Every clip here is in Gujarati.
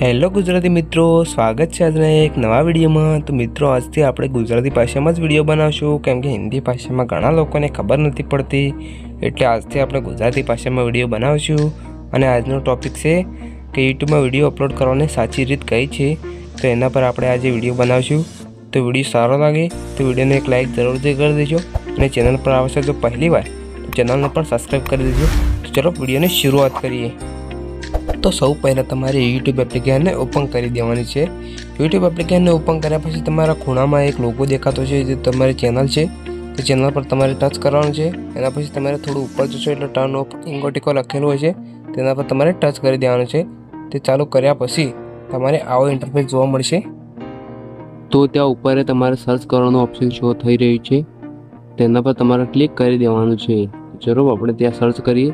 હેલો ગુજરાતી મિત્રો, સ્વાગત છે આજના એક નવા વિડીયોમાં. તો મિત્રો, આજથી આપણે ગુજરાતી ભાષામાં જ વીડિયો બનાવશું. કેમ કે હિન્દી ભાષામાં ઘણા લોકોને ખબર નથી પડતી. એટલે આજથી આપણે ગુજરાતી ભાષામાં વીડિયો બનાવશું. અને આજનો ટોપિક છે કે યુટ્યુબમાં વીડિયો અપલોડ કરવાની સાચી રીત કઈ છે. તો એના પર આપણે આજે વીડિયો બનાવશું. તો વીડિયો સારો લાગે તો વિડીયોને એક લાઇક જરૂરથી કરી દેજો. અને ચેનલ પર આવશે તો પહેલી વાર ચેનલને પણ સબસ્ક્રાઈબ કરી દેજો. તો ચલો વિડીયોની શરૂઆત કરીએ. તો સૌ પહેલાં તમારે યુટ્યુબ એપ્લિકેશનને ઓપન કરી દેવાની છે. યુટ્યુબ એપ્લિકેશનને ઓપન કર્યા પછી તમારા ખૂણામાં એક લોગો દેખાતો છે જે તમારી ચેનલ છે. તે ચેનલ પર તમારે ટચ કરવાનું છે. એના પછી તમારે થોડું ઉપર જશો એટલે ટર્ન ઓફ ઇન્ગોટિકો લખેલું હોય છે. તેના પર તમારે ટચ કરી દેવાનું છે. તે ચાલુ કર્યા પછી તમારે આવો ઇન્ટરફેસ જોવા મળશે. તો ત્યાં ઉપર તમારે સર્ચ કરવાનું ઓપ્શન શો થઈ રહ્યું છે. તેના પર તમારે ક્લિક કરી દેવાનું છે. જરૂર આપણે ત્યાં સર્ચ કરીએ.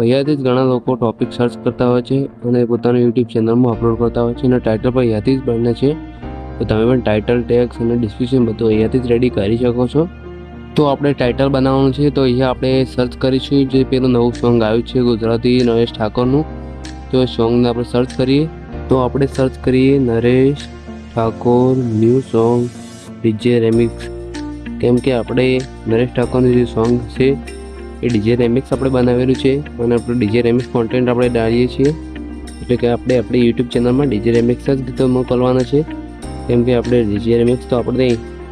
અહીંયાથી જ ઘણા લોકો ટોપિક સર્ચ કરતા હોય છે અને પોતાનું યુટ્યુબ ચેનલમાં અપલોડ કરતા હોય છે અને ટાઇટલ પણ અહીંયાથી જ બને છે. તો તમે પણ ટાઇટલ ટેક્સ અને ડિસ્ક્રિપ્શન બધું અહીંયાથી જ રેડી કરી શકો છો. તો આપણે ટાઇટલ બનાવવાનું છે, તો અહીંયા આપણે સર્ચ કરીશું. જે પેલું નવું સોંગ આવ્યું છે, ગુજરાતી નરેશ ઠાકોરનું. તો એ સોંગને આપણે સર્ચ કરીએ. તો આપણે સર્ચ કરીએ Naresh Thakor new song DJ remix કેમ કે આપણે નરેશ ઠાકોરનું જે સોંગ છે એ ડીજે રેમિક્સ આપણે બનાવેલું છે. અને આપણે ડીજે રેમિક્સ કોન્ટેન્ટ આપણે ડાળીએ છીએ. એટલે કે આપણે આપણી યુટ્યુબ ચેનલમાં ડીજે રેમિક્સ જ ગીતો મોકલવાના છે. કેમ કે આપણે ડીજે રેમિક્સ તો આપણે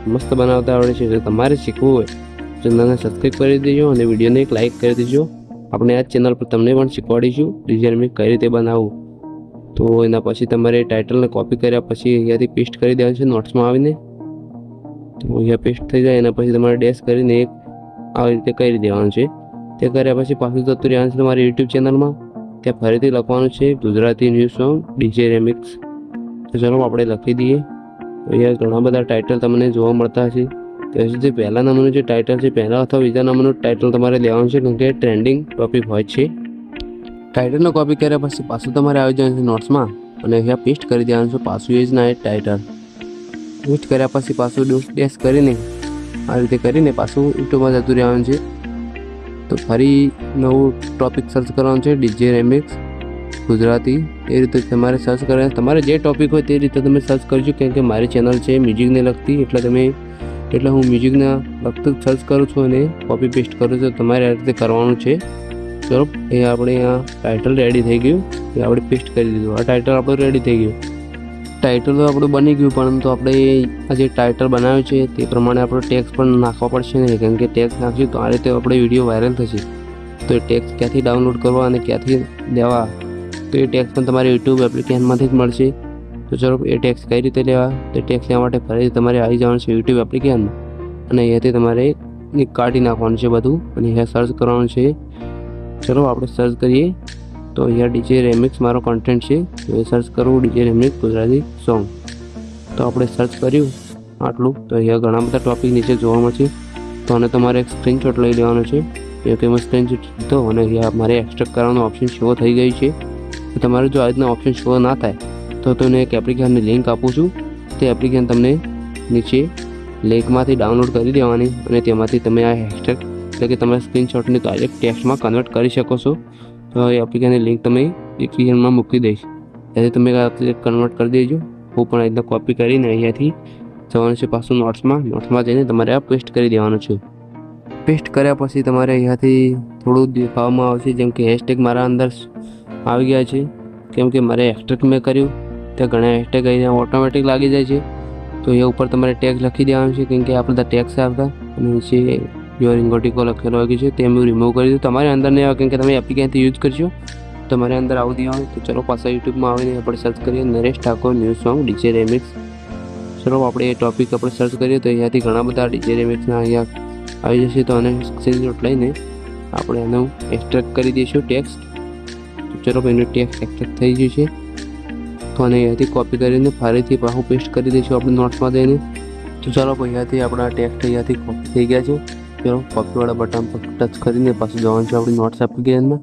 મસ્ત બનાવતા આવડે છે. જો તમારે શીખવું હોય ચેનલને સબસ્ક્રાઈબ કરી દેજો અને વિડીયોને એક લાઇક કરી દેજો. આપણે આ ચેનલ પર તમને પણ શીખવાડીશું ડીજે રેમિક્સ કઈ રીતે બનાવવું. તો એના પછી તમારે ટાઇટલને કોપી કર્યા પછી અહીંયાથી પેસ્ટ કરી દેવાનું છે નોટ્સમાં આવીને. તો અહીંયા પેસ્ટ થઈ જાય, એના પછી તમારે ડેશ કરીને એક આવી રીતે કરી દેવાનું છે. તે કર્યા પછી પાછું જતું રહેવાનું છે તમારી યુટ્યુબ ચેનલમાં ત્યાં ફરીથી લખવાનું છે Gujarati news song DJ remix તો ચલો આપણે લખી દઈએ. અહીંયા ઘણા બધા ટાઇટલ તમને જોવા મળતા હશે. ત્યાં સુધી પહેલા નંબરનું જે ટાઇટલ છે, પહેલા અથવા બીજા નંબરનું ટાઇટલ તમારે લેવાનું છે કેમ કે ટ્રેન્ડિંગ ટોપિક હોય છે. ટાઇટલનો કોપી કર્યા પછી પાછું તમારે આવી જવાનું છે નોટ્સમાં અને અહીંયા પેસ્ટ કરી દેવાનું છે, પાછું એ જ ના એ ટાઇટલ પેસ્ટ કર્યા પછી પાછું ડેશ કરીને, આ રીતે કરીને પાછું યુટ્યુબમાં જતું રહેવાનું છે. તો ફરી નવું ટોપિક સર્ચ કરવાનું છે ડીજે રેમિક્સ ગુજરાતી. એ રીતે તમારે સર્ચ કરવાનું તમારે જે ટોપિક હોય તે રીતે તમે સર્ચ કરજો, કેમ કે મારી ચેનલ છે મ્યુઝિકને લગતી. એટલે તમે, એટલે હું મ્યુઝિકના લગતું સર્ચ કરું છું અને કોપી પેસ્ટ કરું છું. તમારે આ રીતે કરવાનું છે. ચલો, એ આપણે આ ટાઇટલ રેડી થઈ ગયું. એ આપણે પેસ્ટ કરી દીધું. આ ટાઇટલ આપણું રેડી થઈ ગયું. ટાઇટલ તો આપણું બની ગયું પરંતુ આપણે આ જે ટાઇટલ બનાવ્યું છે, તે પ્રમાણે આપણો ટેક્સ પણ નાખવા પડશે નહીં. કેમ કે ટેક્સ નાખશું તો આ રીતે આપણે વીડિયો વાયરલ થશે. તો એ ટેક્સ ક્યાંથી ડાઉનલોડ કરવા અને ક્યાંથી લેવા? તો એ ટેક્સ પણ તમારે યુટ્યુબ એપ્લિકેશનમાંથી જ મળશે. તો ચલો, એ ટેક્સ કઈ રીતે લેવા? તે ટેક્સ લેવા માટે ફરીથી તમારે આવી જવાનું છે યુટ્યુબ એપ્લિકેશનમાં અને અહીંયાથી તમારે કાઢી નાખવાનું છે બધું. અને અહીંયા સર્ચ કરવાનું છે. ચલો, આપણે સર્ચ કરીએ. તો અહીંયા ડીજે રેમિક્સ મારો કન્ટેન્ટ છે. તો એ સર્ચ કરવું ડીજે રેમિક્સ ગુજરાતી સોંગ તો આપણે સર્ચ કર્યું આટલું. તો અહીંયા ઘણા બધા ટોપિક નીચે જોવા મળશે. તો અને તમારે એક સ્ક્રીનશોટ લઈ લેવાનો છે. એ કે મેં સ્ક્રીનશોટ લીધો અને અહીંયા મારે એક્સટ્રેક્ટ કરવાનું ઓપ્શન શો થઈ ગયું છે. તમારે જો આ રીતના ઓપ્શન શો ના થાય, તો તમને એક એપ્લિકેશનની લિંક આપું છું. તે એપ્લિકેશન તમને નીચે લિંકમાંથી ડાઉનલોડ કરી દેવાની અને તેમાંથી તમે આ હેશટેગ એટલે કે તમારા સ્ક્રીનશોટને ડાયરેક્ટ ટેક્સ્ટમાં કન્વર્ટ કરી શકો છો. તો એ એપ્લિકેશનની લિંક તમે ડિસ્ક્રિપ્શનમાં મૂકી દઈશ. ત્યાંથી તમે કન્વર્ટ કરી દેજો. હું પણ રીતના કોપી કરીને અહીંયાથી જવાનું છે પાછું નોટ્સમાં નોટ્સમાં જઈને તમારે આ પેસ્ટ કરી દેવાનું છે. પેસ્ટ કર્યા પછી તમારે અહીંયાથી થોડું દેખાવામાં આવશે, જેમ કે હેશટેગ મારા અંદર આવી ગયા છે. કેમ કે મારે એક્સટ્રેક્ટ મેં કર્યું. ત્યાં ઘણા હેશટેગ અહીંયા ઓટોમેટિક લાગી જાય છે. તો એ ઉપર તમારે ટેગ લખી દેવાનું છે, કેમ કે આ બધા ટેક્સ આવતા. અને નીચે યોર ઇંગોટિકો લખેલો હોય છે, તે મેં રિમૂવ કરી દીધું. તમારે અંદર નહીં આવે, કેમ કે તમે એપ્લિકેશનથી યુઝ કરશો. તમારે અંદર આવું દેવાનું તો ચલો પાછા યુટ્યુબમાં આવીને આપણે સર્ચ કરીએ. Naresh Thakor news song DJ remix ચલો, આપણે એ ટોપિક આપણે સર્ચ કરીએ તો અહીંયાથી ઘણા બધા ડીજે રેમિક્સના અહીંયા આવી જશે. તો આને સ્ક્રીનશોટ લઈને આપણે એનું એક્સ્ટ્રેક્ટ કરી દઈશું ટેક્સ્ટ ચલો એનું ટેક્સ્ટ એક્સ્ટ્રેક્ટ થઈ ગયું છે. તો આને અહીંયાથી કોપી કરીને ફરીથી પાછું પેસ્ટ કરી દઈશું આપણે નોટ્સમાં દઈને તો ચાલો અહીંયાથી આપણા ટેક્સ્ટ અહીંયાથી કોપી થઈ ગયા છે. ચલો કોપીવાળા બટન પર ટચ કરીને પાછું જવાનું છે આપણી નોટ્સ એપ્લિકેશનમાં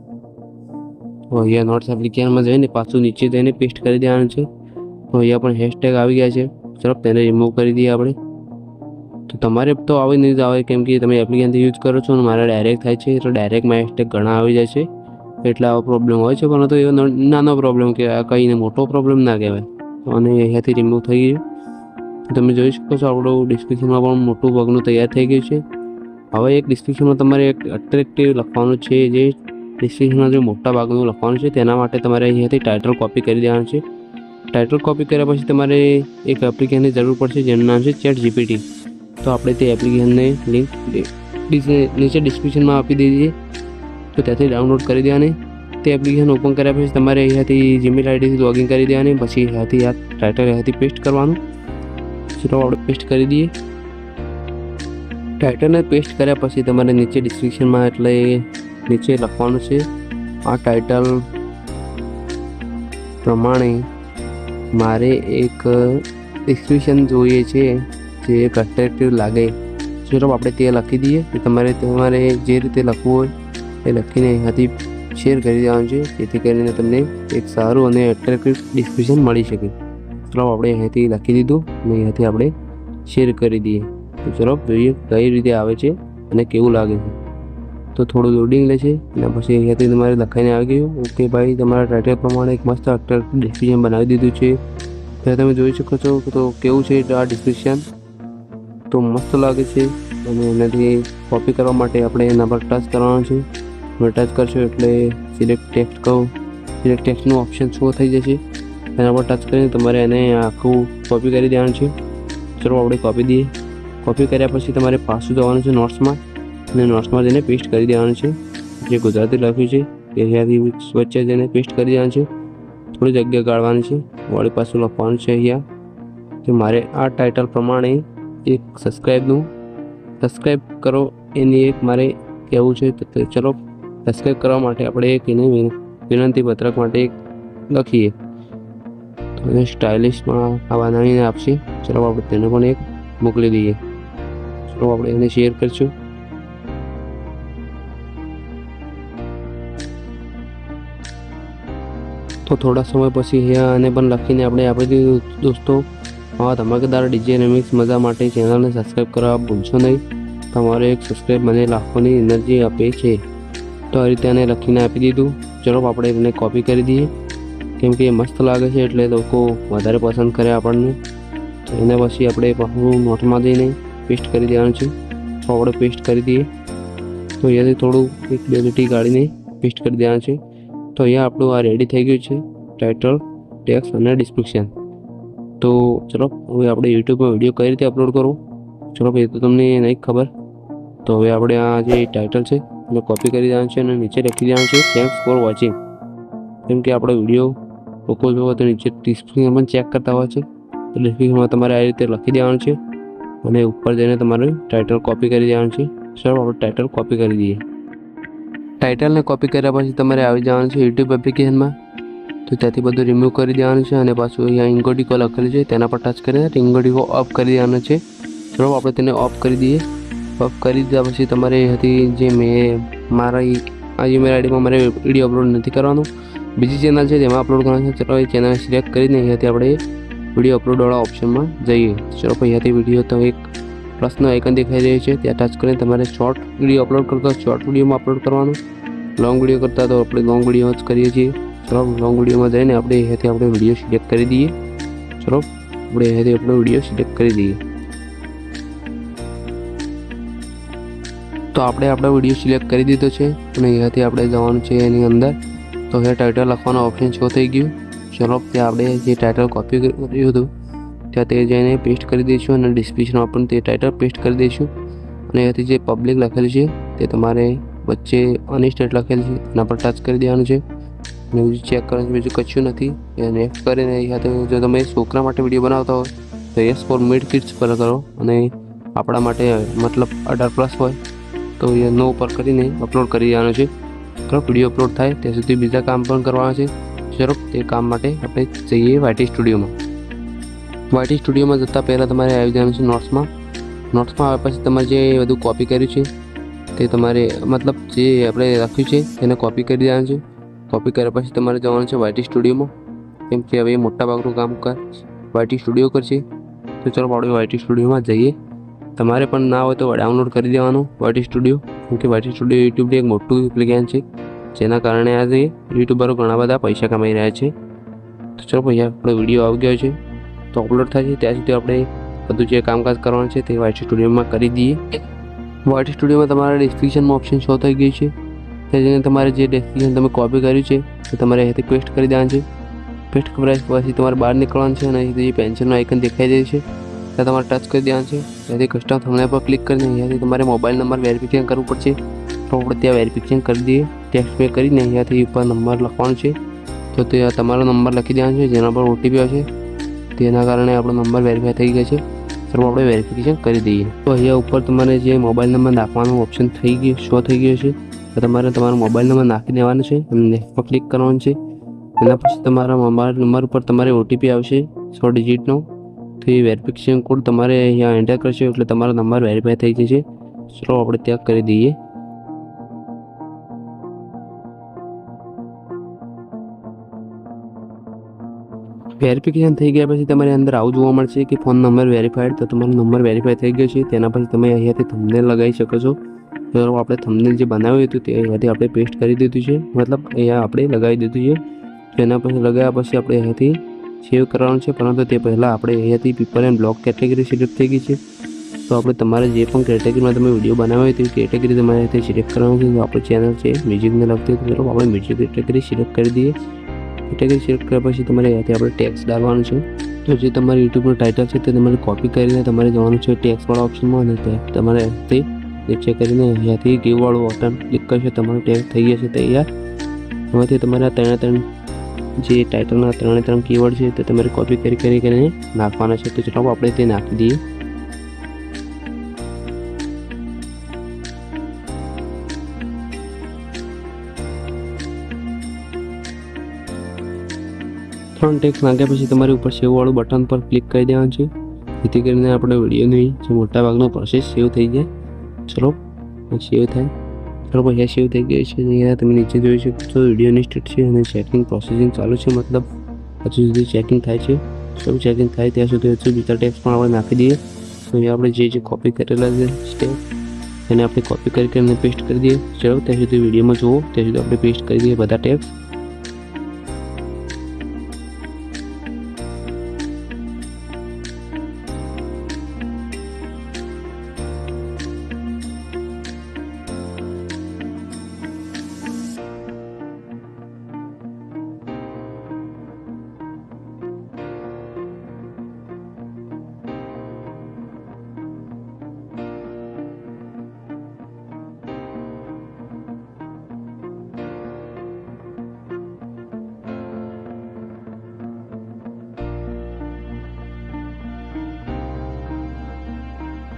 તો અહીંયા નોટ્સ એપ્લિકેશનમાં જઈને પાછું નીચે જઈને પેસ્ટ કરી દેવાનું છે. તો અહીંયા પણ હેશટેગ આવી ગયા છે. ચલો, તેને રિમૂવ કરી દઈએ આપણે. તો તમારે તો આવી નહીં આવે, કેમ કે તમે એપ્લિકેશનથી યુઝ કરો છો અને મારા ડાયરેક્ટ થાય છે, એટલે ડાયરેક્ટમાં હેશટેગ ઘણા આવી જાય છે. એટલે આવો પ્રોબ્લેમ હોય છે પરંતુ એવો નાનો પ્રોબ્લેમ કે આ કંઈને મોટો પ્રોબ્લેમ ના કહેવાય. અને અહીંયાથી રિમૂવ થઈ ગયું. તમે જોઈ શકો છો, આપણું ડિસ્ક્રિપ્શનમાં પણ મોટું પગનું તૈયાર થઈ ગયું છે. હવે એક ડિસ્ક્રિપ્શનમાં તમારે એક અટ્રેક્ટિવ લખવાનું છે, જે ડિસ્ક્રિપ્શનમાં જે મોટા ભાગનું લખવાનું છે, તેના માટે તમારે અહીંયાથી ટાઇટલ કોપી કરી દેવાનું છે. ટાઇટલ કોપી કર્યા પછી તમારે એક એપ્લિકેશનની જરૂર પડશે, જેનું નામ છે ચેટ જીપીટી તો આપણે તે એપ્લિકેશનને લિંક નીચે ડિસ્ક્રિપ્શનમાં આપી દઈએ. તો ત્યાંથી ડાઉનલોડ કરી દેવાની. તે એપ્લિકેશન ઓપન કર્યા પછી તમારે અહીંયાથી જીમેલ આઈડીથી લોગિન કરી દેવાની. પછી અહીંયાથી આ ટાઇટલ અહીંયાથી પેસ્ટ કરવાનું. ચલો આપણે પેસ્ટ કરી દઈએ. ટાઇટલને પેસ્ટ કર્યા પછી તમારે નીચે ડિસ્ક્રિપ્શનમાં એટલે નીચે લખવાનું છે, આ ટાઇટલ પ્રમાણે મારે એક ડિસ્ક્રિપ્શન જોઈએ છે જે એક અટ્રેક્ટિવ લાગે ચલો આપણે તે લખી દઈએ કે તમારે તમારે જે રીતે લખવું હોય એ લખીને અહીંયાથી શેર કરી દેવાનું છે, જેથી કરીને તમને એક સારું અને એટ્રેક્ટિવ ડિસ્ક્રિપ્શન મળી શકે. ચલો આપણે અહીંયાથી લખી દીધું અને અહીંયાથી આપણે શેર કરી દઈએ. તો ચલો જોઈએ કઈ રીતે આવે છે અને કેવું લાગે છે. તો થોડું લોડિંગ લે છે અને પછી અહીંયાથી તમારે લખાઈને આવી ગયું ઓકે ભાઈ તમારા ટાઇટલ પ્રમાણે એક મસ્ત એક્ટર ડિસ્ક્રિપ્શન બનાવી દીધું છે. ત્યારે તમે જોઈ શકો છો તો કેવું છે આ ડિસ્ક્રિપ્શન તો મસ્ત લાગે છે અને એનાથી કોપી કરવા માટે આપણે એના પર ટચ કરવાનું છે. તમે ટચ કરશો એટલે સિલેક્ટ ટેક્સ્ટ કહો. સિલેક્ટ ટેક્સ્ટનું ઓપ્શન શો થઈ જશે. એના પર ટચ કરીને તમારે એને આખું કોપી કરી દેવાનું છે. ચલો આપણે કોપી દઈએ. કોપી કર્યા પછી તમારે પાછું જવાનું છે નોટ્સમાં અને નોટ્સમાં જઈને પેસ્ટ કરી દેવાનું છે. જે ગુજરાતી લખ્યું છે, એ અહીંયાથી વચ્ચે જઈને પેસ્ટ કરી દેવાનું છે. થોડી જગ્યા ગાળવાની છે. વળી પાછું લખવાનું છે અહીંયા. કે મારે આ ટાઇટલ પ્રમાણે એક સબસ્ક્રાઈબનું સબસ્ક્રાઈબ કરો, એની એક મારે કહેવું છે, તો તો ચલો સબસ્ક્રાઈબ કરવા માટે આપણે એક એને વિન- વિનંતી પત્રક માટે એક લખીએ. તો એને સ્ટાઇલિશમાં આ બનાવીને આપશે ચલો આપણે તેને પણ એક મોકલી દઈએ. ચલો આપણે એને શેર કરીશું. તો થોડા સમય પછી અહીંયા આને પણ લખીને આપણે આપી દીધું. દોસ્તો, આવા ધમાકેદાર ડીજે રેમિક્સ મજા માટે ચેનલને સબસ્ક્રાઈબ કરવા ભૂલશો નહીં. તમારે એક સબસ્ક્રાઈબ મને લાખોની એનર્જી આપે છે. તો આ રીતે આને લખીને આપી દીધું. ચલો આપણે એને કોપી કરી દઈએ. કેમ કે મસ્ત લાગે છે એટલે લોકો વધારે પસંદ કરે આપણને. તો એને પછી આપણે પાછું નોટમાં જઈને પેસ્ટ કરી દેવાનું છે. આપણે પેસ્ટ કરી દઈએ. તો અહીંયાથી થોડું એક, બે લીટી ગાળીને પેસ્ટ કરી દેવાનું છે. તો અહીંયા આપણું આ રેડી થઈ ગયું છે ટાઇટલ ટેક્સ અને ડિસ્ક્રિપ્શન તો ચલો, હવે આપણે યુટ્યુબમાં વીડિયો કઈ રીતે અપલોડ કરવો? ચલો એ તો તમને નહીં ખબર. તો હવે આપણે આ જે ટાઇટલ છે એને કોપી કરી દેવાનું છે અને નીચે લખી દેવાનું છે થેન્ક્સ ફોર વોચિંગ કેમ કે આપણો વીડિયો લોકો જોવો તો નીચે ડિસ્ક્રિપ્શન પણ ચેક કરતા હોય છે. તો ડિસ્ક્રિપ્શનમાં તમારે આ રીતે લખી દેવાનું છે. અને ઉપર જઈને તમારું ટાઇટલ કોપી કરી દેવાનું છે. સર આપણે ટાઇટલ કોપી કરી દઈએ. ટાઇટલને કોપી કર્યા પછી તમારે આવી જવાનું છે યુટ્યુબ એપ્લિકેશનમાં તો ત્યાંથી બધું રિમૂવ કરી દેવાનું છે અને પાછું અહીંયા ઇન્ગોડિકો લખેલું છે. તેના પર ટચ કરીને ઇન્ગોડિકો ઓફ કરી દેવાનો છે. ચલો આપણે તેને ઓફ કરી દઈએ. ઓફ કરી દીધા પછી તમારે હતી જે મેં મારા આ ઈમેલ આઈડીમાં મારે વીડિયો અપલોડ નથી કરવાનો. બીજી ચેનલ છે, તેમાં અપલોડ કરવાનું છે. ચલો, એ ચેનલ સિલેક્ટ કરીને અહીંયાથી આપણે વીડિયો અપલોડવાળા ઓપ્શનમાં જઈએ. ચલો અહીંયાથી વીડિયો તો એક પ્લસનો આઇકન દેખાઈ રહ્યો છે. ત્યાં ટચ કરીને તમારે શોર્ટ વીડિયો અપલોડ કરતા શોર્ટ વિડીયોમાં અપલોડ કરવાનું. લોંગ વીડિયો કરતા તો આપણે લોંગ વીડિયો જ કરીએ છીએ. ચલો લોંગ વિડીયોમાં જઈને આપણે અહીંયાથી આપણે વીડિયો સિલેક્ટ કરી દઈએ. ચલો, આપણે અહીંયાથી આપણો વીડિયો સિલેક્ટ કરી દઈએ. તો આપણે આપણો વીડિયો સિલેક્ટ કરી દીધો છે અને અહીંયાથી આપણે જવાનું છે એની અંદર. તો અહીંયા ટાઇટલ લખવાનો ઓપ્શન શો થઈ ગયું. ચલો ત્યાં આપણે જે ટાઇટલ કોપી કર્યું હતું, ત્યાં તે જઈને પેસ્ટ કરી દઈશું અને ડિસ્ક્રિપ્શનમાં પણ તે ટાઇટલ પેસ્ટ કરી દઈશું. અને અહીંયાથી જે પબ્લિક લખેલું છે, તે તમારે વચ્ચે અનસ્ટેટ લખેલું છે, એના પર ટચ કરી દેવાનું છે. અને બીજું ચેક કરવાનું બીજું કશું નથી. એ નેક્સ્ટ કરીને તો જો તમે છોકરા માટે વીડિયો બનાવતા હોય, તો એસ ફોર મિડ કિડ્સ પર કરો. અને આપણા માટે મતલબ અઢાર પ્લસ હોય, તો એ નો પર કરીને અપલોડ કરી દેવાનું છે. વીડિયો અપલોડ થાય, ત્યાં સુધી બીજા કામ પણ કરવાના છે. ચલો તે કામ માટે આપણે જઈએ વાયટી સ્ટુડિયોમાં. વાયટી સ્ટુડિયોમાં જતાં પહેલાં તમારે આવી જવાનું છે નોટ્સમાં. નોટ્સમાં આવ્યા પછી તમારે જે બધું કોપી કર્યું છે, તે તમારે મતલબ જે આપણે લખ્યું છે, તેને કોપી કરી દેવાનું છે. કોપી કર્યા પછી તમારે જવાનું છે વાયટી સ્ટુડિયોમાં. કેમ કે હવે મોટા ભાગનું કામ કર વાયટી સ્ટુડિયો કરશે. તો ચાલો આપણે વાયટી સ્ટુડિયોમાં જઈએ. તમારે પણ ના હોય તો ડાઉનલોડ કરી દેવાનું વાયટી સ્ટુડિયો. કેમ કે વાયટી સ્ટુડિયો યુટ્યુબની એક મોટું એપ્લિકેશન છે. જેના કારણે આજે યુટ્યુબરો ઘણા બધા પૈસા કમાઈ રહ્યા છે. તો ચલો ભાઈ, આપણો વીડિયો આવી ગયો છે. તો અપલોડ થાય છે, ત્યાં સુધી આપણે બધું જે કામકાજ કરવાનું છે તે વાઇટ સ્ટુડિયોમાં કરી દઈએ. વાઇટ સ્ટુડિયોમાં તમારા ડિસ્ક્રિપ્શનમાં ઓપ્શન શો થઈ ગયું છે. ત્યાં જઈને તમારે જે ડેસ્ટિનેશન તમે કોપી કર્યું છે તે તમારે અહીંયાથી પેસ્ટ કરી દેવાનું છે. પેસ્ટ કર્યા પછી તમારે બહાર નીકળવાનું છે અને અહીંથી જે આઇકન દેખાઈ જાય છે, ત્યાં તમારે ટચ કરી દેવાનું છે. ત્યાંથી કસ્ટમ થંબનેલ પર ક્લિક કરીને અહીંયાથી તમારે મોબાઈલ નંબર વેરિફિકેશન કરવું પડશે. તો આપણે ત્યાં વેરિફિકેશન કરી દઈએ. ટેક્સ્ટ પે કરીને અહીંયાથી ઉપર નંબર લખવાનો છે. તો તે તમારો નંબર લખી દેવાનો છે, જેના પર ઓટીપી આવશે. તેના કારણે આપણો નંબર વેરીફાઈ થઈ ગયો છે. તો આપણે વેરિફિકેશન કરી દઈએ. તો અહીંયા ઉપર તમારે જે મોબાઈલ નંબર નાખવાનો ઓપ્શન થઈ ગયો શો થઈ ગયો છે. તો તમારે તમારો મોબાઈલ નંબર નાખી દેવાનો છે અને નેક્સ્ટ ક્લિક કરવાનું છે. એના પછી તમારા મોબાઈલ નંબર ઉપર તમારે ઓટીપી આવશે, સો ડિજિટનો તો એ વેરિફિકેશન કોડ તમારે અહીંયા એન્ટર કરશો, એટલે તમારો નંબર વેરીફાઈ થઈ જશે. ચલો આપણે ત્યાં કરી દઈએ. વેરિફિકેશન થઈ ગયા પછી તમારે અંદર આવું જોવા મળશે કે ફોન નંબર વેરીફાઈડ તો તમારો નંબર વેરીફાઈ થઈ ગયો છે. તેના પછી તમે અહીંયાથી થંબનેલ લગાવી શકો છો. તો આપણે થંબનેલ જે બનાવ્યું હતું તે અહીંયાથી આપણે પેસ્ટ કરી દીધું છે. મતલબ અહીંયા આપણે લગાવી દીધું છે. તેના પછી લગાવ્યા પછી આપણે અહીંયાથી સેવ કરવાનું છે. પરંતુ તે પહેલાં આપણે અહીંયાથી people and block category select થઈ ગઈ છે. તો આપણે તમારે જે પણ કેટેગરીમાં તમે વીડિયો બનાવ્યો તે કેટેગરી તમારે અહીંયાથી સિલેક્ટ કરવાનું છે. તો આપણે ચેનલ છે મ્યુઝિકને લગતી. તો આપણે મ્યુઝિક કેટેગરી સિલેક્ટ કરી દઈએ. કેટેગરી સિલેક્ટ કર્યા પછી તમારે અહીંયાથી આપણે ટેક્સ ડાલવાનું છે. તો જે તમારી યુટ્યુબનું ટાઇટલ છે તે તમારે કોપી કરીને તમારે જવાનું છે ટેક્સવાળા ઓપ્શનમાં અને તમારે તે નીચે કરીને અહીંયાથી ગીવવાળું બટન ક્લિક કરશે, તમારું ટેક્સ થઈ જશે તૈયાર. એમાંથી તમારે ત્રણે ત્રણ જે ટાઇટલના ત્રણે ત્રણ કીવર્ડ છે તે તમારે કોપી કરી કરી, કરીને નાખવાના છે. તો ચલો આપણે તે નાખી દઈએ. ત્રણ ટેક્સ નાખ્યા પછી તમારે ઉપર સેવ વાળું બટન પર ક્લિક કરી દેવાનું છે. જેથી કરીને આપણે વિડીયોની જે મોટા ભાગનો પ્રોસેસ સેવ થઈ જાય. ચલો સેવ થાય. ચલો, પછી સેવ થઈ ગયો છે. અહીંયા તમે નીચે જોઈ શકો છો વિડીયોની સ્ટેટ છે અને ચેકિંગ પ્રોસેસિંગ ચાલુ છે. મતલબ હજુ સુધી ચેકિંગ થાય છે. સૌ ચેકિંગ થાય ત્યાં સુધી હજુ બીજા ટેક્સ પણ આપણે નાખી દઈએ. અહીંયા આપણે જે જે કોપી કરેલા છે સ્ટેપ એને આપણે કોપી કરી કરીને પેસ્ટ કરી દઈએ. ચલો, ત્યાં સુધી વિડીયોમાં જુઓ. ત્યાં સુધી આપણે પેસ્ટ કરી દઈએ બધા ટેક્સ.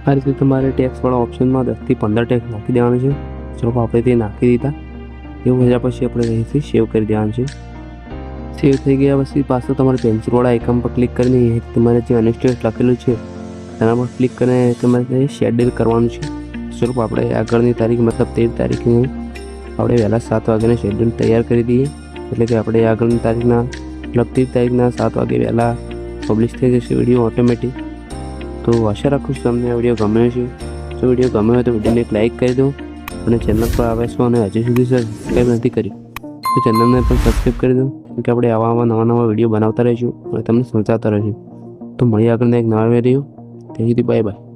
આ રીતે તમારે ટેક્સવાળા ઓપ્શનમાં દસથી પંદર ટેક્સ નાખી દેવાનું છે. ચલો આપણે તે નાખી દીધા, એવું થયા પછી આપણે અહીંથી સેવ કરી દેવાનું છે. સેવ થઈ ગયા પછી પાછું તમારે પેન્સિલવાળા આઇકન પર ક્લિક કરીને તમારે જે અનસ્ટેટ લખેલું છે, તેના પર ક્લિક કરીને તમારે શેડ્યુલ કરવાનું છે. ચલો આપણે આગળની તારીખ, મતલબ તેર તારીખની આપણે વહેલા સાત વાગ્યાને શેડ્યુલ તૈયાર કરી દઈએ. એટલે કે આપણે આગળની તારીખના તેર તારીખના સાત વાગે વહેલા પબ્લિશ થઈ જશે વીડિયો ઓટોમેટિક તો આશા રાખું છું તમને આ વીડિયો ગમ્યો છે જો વીડિયો ગમ્યો હોય તો વિડીયોને એક લાઇક કરી દો અને ચેનલ પર આવે છો અને હજી સુધી સબસ્ક્રાઈબ નથી કરી તો ચેનલને પણ સબસ્ક્રાઈબ કરી દો, કેમ કે આપણે આવા આવા નવા નવા વીડિયો બનાવતા રહીશું અને તમને સમજાવતા રહીશું. તો મળીએ આગળના એક નવા વીડિયો ત્યાં સુધી બાય બાય